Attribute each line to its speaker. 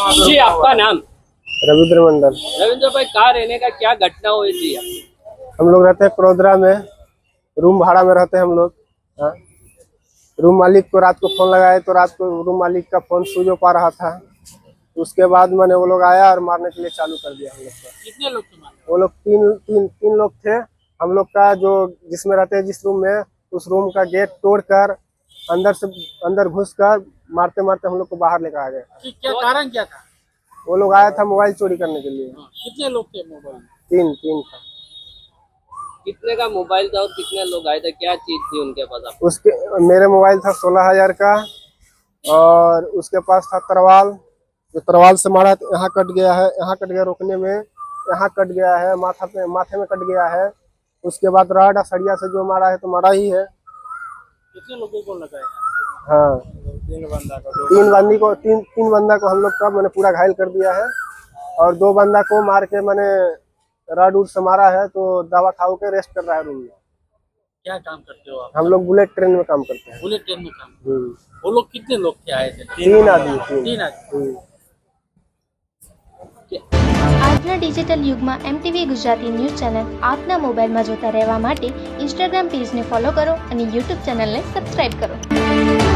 Speaker 1: जी आपका नाम?
Speaker 2: रविंद्र मंडल।
Speaker 1: रविंद्र भाई कहाँ रहने का क्या घटना हुई थी?
Speaker 2: हम लोग रहते हैं क्रोदरा में। रूम भाड़ा में रहते हैं हम लोग। हाँ। रूम मालिक को रात को फ़ोन लगाए तो रात को रूम मालिक का फ़ोन स्विच ऑफ़ आ रहा था। उसके बाद मैंने वो लोग आया और मारने के लिए चालू कर दिया हम लोग को।
Speaker 1: कितने लोग थे
Speaker 2: वो लोग तीन तीन तीन लोग थे। हम लोग का जो जिसमें रहते हैं जिस रूम में उस रूम का गेट तोड़कर अंदर से अंदर घुस कर मारते मारते हम लोग को बाहर लेकर आ गए।
Speaker 1: क्या कारण क्या था?
Speaker 2: वो लोग आया था मोबाइल चोरी करने के लिए।
Speaker 1: कितने लोग थे मोबाइल
Speaker 2: तीन तीन था।
Speaker 1: कितने का मोबाइल था और कितने लोग आए थे? क्या चीज़ थी उनके पास
Speaker 2: उसके मेरे मोबाइल था सोलह हज़ार का और उसके पास था तरवाल। जो तरवाल से मारा तो यहाँ कट गया है यहाँ कट गया रोकने में यहाँ कट गया है माथा पे माथे में कट गया है। उसके बाद रॉड सरिया से जो मारा है तो मारा ही है।
Speaker 1: कितने लोगों को लगाया?
Speaker 2: हाँ।
Speaker 1: तीन बंदा का
Speaker 2: तीन बंदी को तीन तीन बंदा को हम लोग का मैंने पूरा घायल कर दिया है और दो बंदा को मार के मैंने रॉड उड से मारा है तो दवा खाओ के रेस्ट कर रहा है रूम में
Speaker 1: क्या काम करते हो आप
Speaker 2: हम लोग बुलेट ट्रेन में काम करते हैं
Speaker 1: बुलेट ट्रेन में काम
Speaker 2: हम्म।
Speaker 1: वो लोग कितने लोग थे आए थे
Speaker 2: तीन आदमी तीन
Speaker 1: तीन आदमी
Speaker 2: हम्म।
Speaker 3: આજના ડિજિટલ યુગમાં એમટીવી ગુજરાતી ન્યૂઝ ચેનલ આપના મોબાઈલમાં જોતા રહેવા માટે ઇન્સ્ટાગ્રામ પેજને ફોલો કરો અને યુટ્યુબ ચેનલને સબસ્ક્રાઇબ કરો